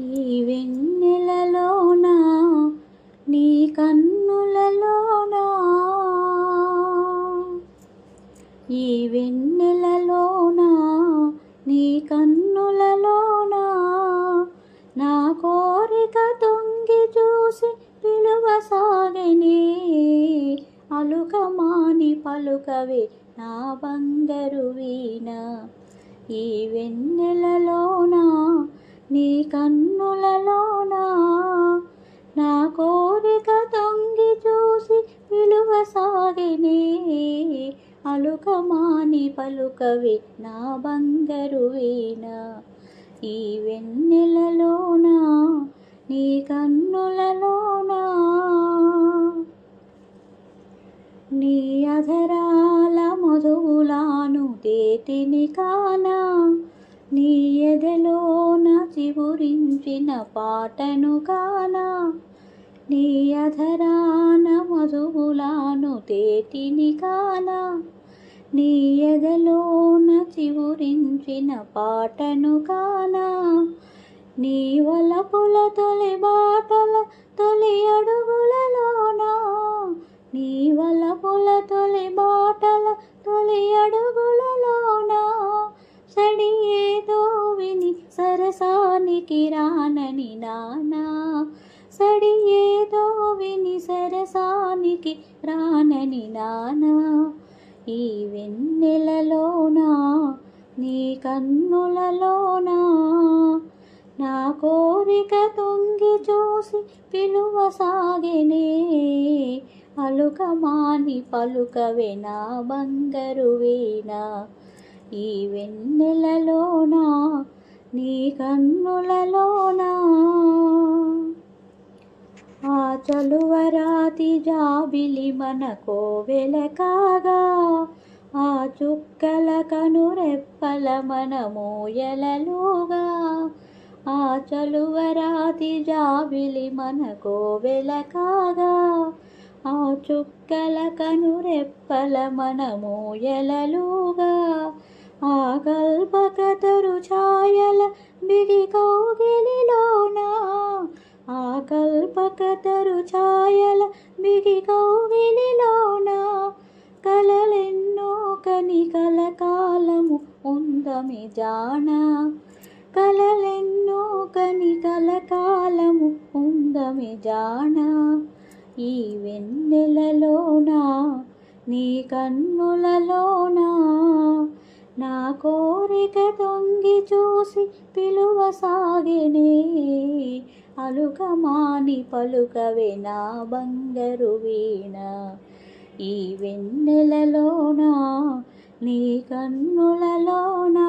ఈ వెన్నెలలోనా? నీ కన్నులలోనా? ఈ వెన్నెలలోనా? నీ కన్నులలోనా? నా కోరిక తొంగి చూసి పిలువసాగనే. అలుకమాని పలుకవే నా బంగరు వీణ. ఈ వెన్నెలలోనా? నీ కన్నులలోన? నా కోరిక తొంగి చూసి విలువ సాగినే అలుకమాని పలుకవి నా బంగారు వీణ. ఈ వెన్నెలలోన? నీ కన్నులలోన? నీ అధరాల మధువులాను తేటిని కానా? నీ ఎదలోన చివురించిన పాటను కానా? నీ అధరాన మధువులాను తేటిని కానా? నీ ఎదలోన చివురించిన పాటను కానా? నీ వలపుల తొలి బాటల తొలి అడుగులలోన? నీ వలపుల తొలి బాటల తొలి అడుగుల సరసానికి రానని నానా సడి ఏదో విని సరసానికి రానని నానా. ఈ వెన్నెలలోనా నీ కన్నులలోనా? నా కోరిక తొంగి చూసి పిలువ సాగెనే అలుకమాని పలుకవే నా బంగారు ఈ వెన్నెలలోనా నీ కన్నులలోన ఆ చలువరాతి జాబిలి మనకో వెలకాగా కాగా ఆ చుక్కల కనురెప్పల మనమోయలలుగా ఆ చలువరాతి జాబిలి మనకో వెలకాగా కాగా ఆ చుక్కల కనురెప్పల మన మోయలలుగా ఆ కల్పకతరు ఛాయల బిడి కౌగిలిలోన ఆ కల్పకతరు ఛాయల బిడి కౌగిలిలోన కలలెన్నో కని కలకాలము ఉందమి జాణ కలలెన్నో కని కలకాలము ఉందమి జాణ ఈ వెన్నెలలోనా నీ కన్నులలోనా కోరిక తొంగి చూసి పిలువసాగినే అలుకమాని పలుకవే నా బంగరు వీణ. ఈ వెన్నెలలోనా నీ కన్నులలోనా?